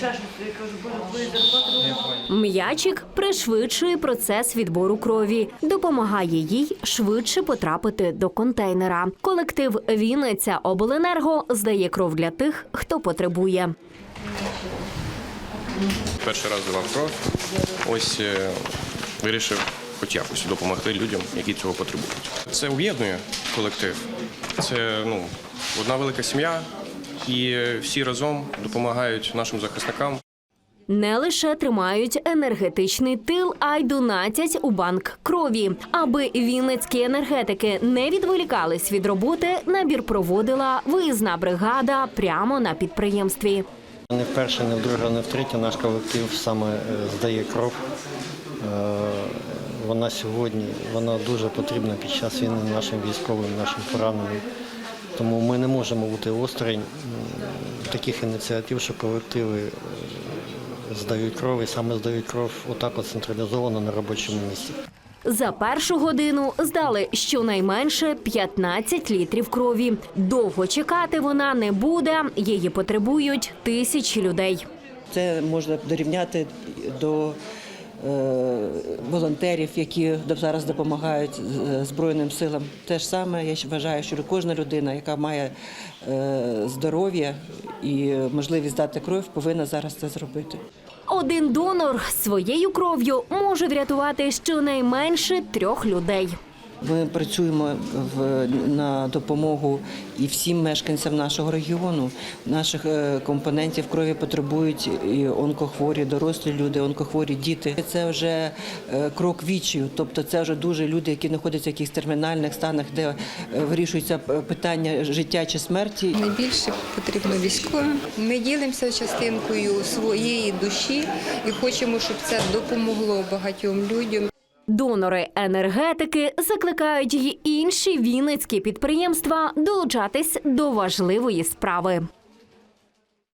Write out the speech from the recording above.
ще щось. Я кажу, боже, твої зарплати. М'ячик пришвидшує процес відбору крові, допомагає їй швидше потрапити до контейнера. Колектив Вінниця Обленерго здає кров для тих, хто потребує. Перший раз давав кров. Ось е, вирішив хоч якось допомогти людям, які цього потребують. Це об'єднує колектив. Це ну, одна велика сім'я, і всі разом допомагають нашим захисникам. Не лише тримають енергетичний тил, а й донатять у банк крові. Аби вінницькі енергетики не відволікались від роботи, набір проводила виїзна бригада прямо на підприємстві. Не вперше, не вдруге, не втретє наш колектив саме е, здає кров. Е, Вона сьогодні вона дуже потрібна під час війни нашим військовим, нашим пораненим. Тому ми не можемо бути осторонь таких ініціатив, що колективи е, здають кров і саме здають кров отак от централізовано на робочому місці. За першу годину здали щонайменше 15 літрів крові. Довго чекати вона не буде. Її потребують тисячі людей. Це можна дорівняти до е, волонтерів, які зараз допомагають е, Збройним силам. Те ж саме, я вважаю, що кожна людина, яка має е, здоров'я і можливість дати кров, повинна зараз це зробити. Один донор своєю кров'ю може врятувати щонайменше трьох людей. Ми працюємо в, на допомогу і всім мешканцям нашого регіону. Наших е, компонентів крові потребують і онкохворі, дорослі люди, онкохворі діти. Це вже е, крок вічію, тобто це вже дуже люди, які знаходяться в якихось термінальних станах, де е, вирішується питання життя чи смерті. Найбільше потрібно військовим. Ми ділимося частинкою своєї душі і хочемо, щоб це допомогло багатьом людям. Донори енергетики закликають й інші вінницькі підприємства долучатись до важливої справи.